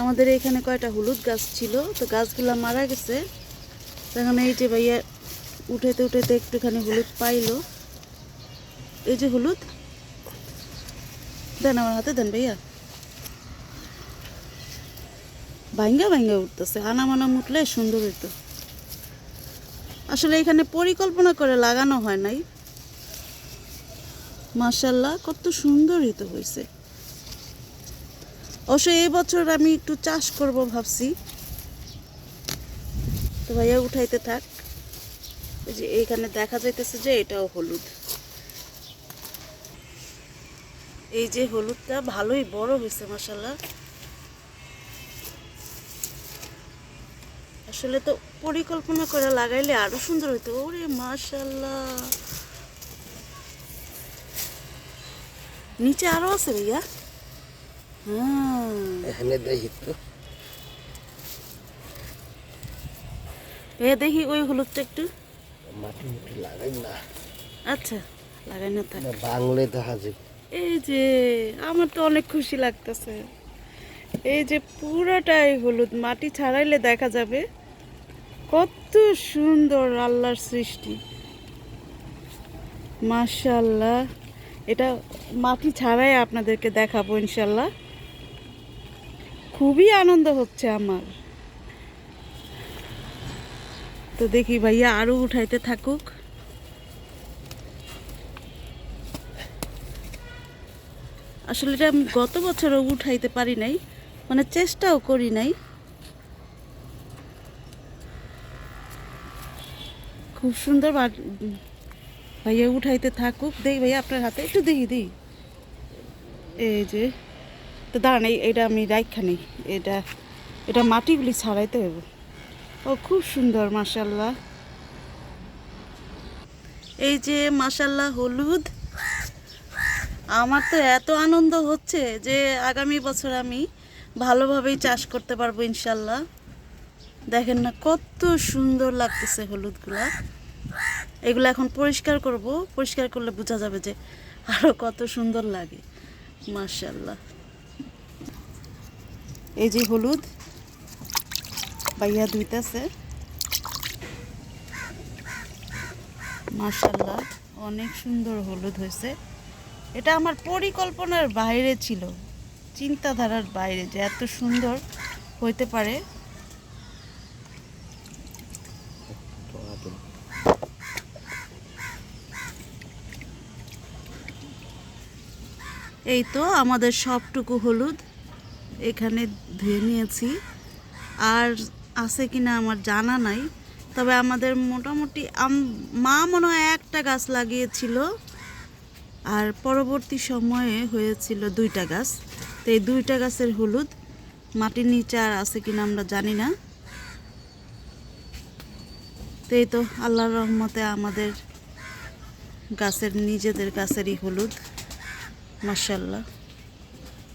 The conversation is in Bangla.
আমাদের এখানে কয়টা হলুদ গাছ ছিল, তো গাছগুলা মারা গেছে। তখন এই যে ভাইয়া উঠাইতে উঠাইতে একটুখানি হলুদ পাইলো। এই যে হলুদ। দেন আমার হাতে, দেন ভাইয়া। ভাঙ্গা ভাঙ্গা উঠতেছে আনা মানা মুটলে সুন্দর হইতো। আসলে এখানে পরিকল্পনা করে লাগানো হয় নাই। মার্শাল্লাহ কত সুন্দর হইতো হয়েছে অবশ্য এই বছর আমি একটু চাষ করব ভাবছি। তো ভাইয়া উঠাইতে থাক। যে এইখানে দেখা যাইতেছে যে এটাও হলুদ। এই যে হলুদটা ভালোই বড় হয়েছে মাসাল্লাহ আসলে তো পরিকল্পনা করে লাগাইলে আরও সুন্দর হইতো। ওরে মাশাল্লাহ নিচে আরও আছে ভাইয়া? হ্যাঁ। এখানে দেখি তো। ভাইয়া দেখি ওই হলুদটা একটু। মাটি মুটি লাগাই না। আচ্ছা লাগাই না থাক। না বাংলে দেখা যায়। এই যে আমার তো অনেক খুশি লাগতেছে। এই যে পুরাটাই হলুদ মাটি ছাড়াইলে দেখা যাবে কত সুন্দর আল্লাহর সৃষ্টি। মাশাল্লাহ এটা মাটি ছাড়াই আপনাদেরকে দেখাবো ইনশাল্লাহ খুবই আনন্দ হচ্ছে আমার। তো দেখি ভাইয়া আরও উঠাইতে থাকুক। আসলে এটা আমি গত বছরও উঠাইতে পারি নাই মানে চেষ্টাও করি নাই। খুব সুন্দর ভাইয়া উঠাইতে থাকুক। দেই ভাইয়া আপনার হাতে, একটু দেখি দিই। এই যে। তো দাঁড়ান এটা আমি রাইখা নেই। এটা এটা মাটিগুলি ছাড়াইতে হবে ও, খুব সুন্দর মাসাল্লাহ এই যে মাসাল্লাহ হলুদ। আমার তো এত আনন্দ হচ্ছে যে আগামী বছর আমি ভালোভাবেই চাষ করতে পারব ইনশাল্লাহ দেখেন না, কত সুন্দর লাগতেছে হলুদগুলা। এগুলো এখন পরিষ্কার করব। পরিষ্কার করলে বোঝা যাবে যে আরও কত সুন্দর লাগে মার্শাল্লাহ এই যে হলুদ, বাইয়া ধুইতেছে মার্শাল্লাহ অনেক সুন্দর হলুদ হয়েছে। এটা আমার পরিকল্পনার বাইরে ছিল, চিন্তাধারার বাইরে যে এত সুন্দর হইতে পারে। এই তো আমাদের সবটুকু হলুদ। এখানে ধুয়ে নিয়েছি। আর আছে কিনা আমার জানা নাই। তবে আমাদের মোটামুটি মা মনে হয় একটা গাছ লাগিয়েছিল। আর পরবর্তী সময়ে হয়েছিল দুইটা গাছ। তো এই দুইটা গাছের হলুদ মাটির নিচে আর আছে কিনা আমরা জানি না। তো এই তো আল্লাহর রহমতে আমাদের গাছের নিজেদের গাছেরই হলুদ মার্শাল্লাহ